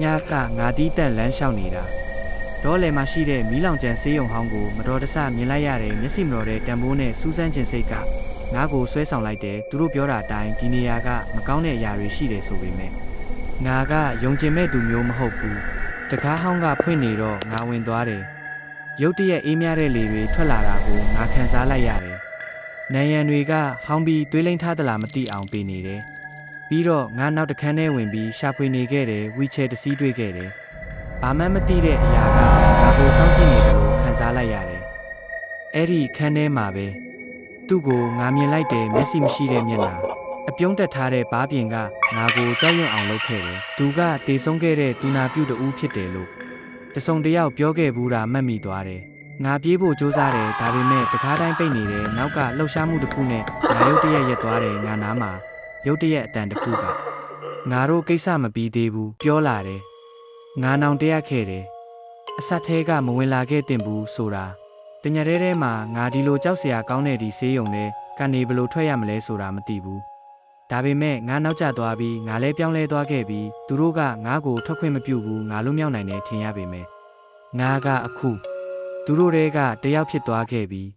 ညကငါတီးတက်လမ်းလျှောက်နေတာဒေါ်လယ်မှာရှိတဲ့မီးလောင်ကျန်ဆေးရုံဟောင်းကိုမတော်တဆမြင်လိုက်ရတဲ့မျက်စိမတော်တဲ့တံမိုးနဲ့စူးစမ်းခြင်းစိတ်ကငါကိုဆွဲဆောင်လိုက်တယ်သူတို့ပြောတာအတိုင်းဒီနေရာကမကောင်းတဲ့အရာတွေရှိတယ်ဆိုပေမဲ့ငါကယုံကျင်မဲ့သူမျိုးမဟုတ်ဘူးတကားဟောင်းကဖွင့်နေတော့ငါဝင်သွားတယ်ရုတ်တရက်အေးမြတဲ့လေတွေထွက်လာတာကိုငါခံစားလိုက်ရတယ်နံရံတွေကဟောင်းပြီးသွေးလိမ့်ထားသလားမသိအောင်ပေးနေတယ် ပြီးတော့ငါနောက်တစ်ခန်းထဲဝင်ပြီးရှာဖွေနေခဲ့တယ်ဝီချဲတစ်စီးတွေ့ခဲ့တယ်။ဘာမှမသိတဲ့အရာကငါကိုစောင့်ကြည့်နေတယ်လို့ခံစားလိုက်ရတယ်။အဲ့ဒီခန်းထဲမှာပဲသူ့ကိုငါမြင်လိုက်တယ်မျက်စိမရှိတဲ့မျက်နှာအပြုံးတက်ထားတဲ့ဘားပြင်ကငါကိုကြောက်ရွံ့အောင်လုပ်ခဲ့တယ်။သူကတေဆုံးခဲ့တဲ့တူနာပြုတ်တူဖြစ်တယ်လို့တစုံတစ်ယောက်ပြောခဲ့ဘူးတာမှတ်မိသွားတယ်။ငါပြေးဖို့စူးစမ်းတယ်ဒါပေမဲ့တကားတိုင်းပိတ်နေတယ်နောက်ကလှုပ်ရှားမှုတစ်ခုနဲ့ငါရုတ်တရက်ရက်သွားတယ်ငါနားမှာ ရုတ်တရက်အတန်တစ်ခုကငါတို့ကိစ္စမပြီးသေးဘူးပြောလာတယ်ငါနောင်တရက်ခဲ့တယ်အဆက်သေးကမဝင်လာခဲ့တင်ဘူးဆိုတာတညရဲထဲမှာငါဒီလိုကြောက်စရာကောင်းတဲ့ဒီဆေးရုံနဲ့ကနေဘယ်လိုထွက်ရမလဲဆိုတာမသိဘူးဒါပေမဲ့ငါနောက်ကျသွားပြီးငါလည်းပြောင်းလဲသွားခဲ့ပြီးသူတို့ကငါ့ကိုထွက်ခွင့်မပြုဘူးငါလွတ်မြောက်နိုင်တယ်ထင်ရပေမဲ့ငါကအခုသူတို့တွေကတယောက်ဖြစ်သွားခဲ့ပြီး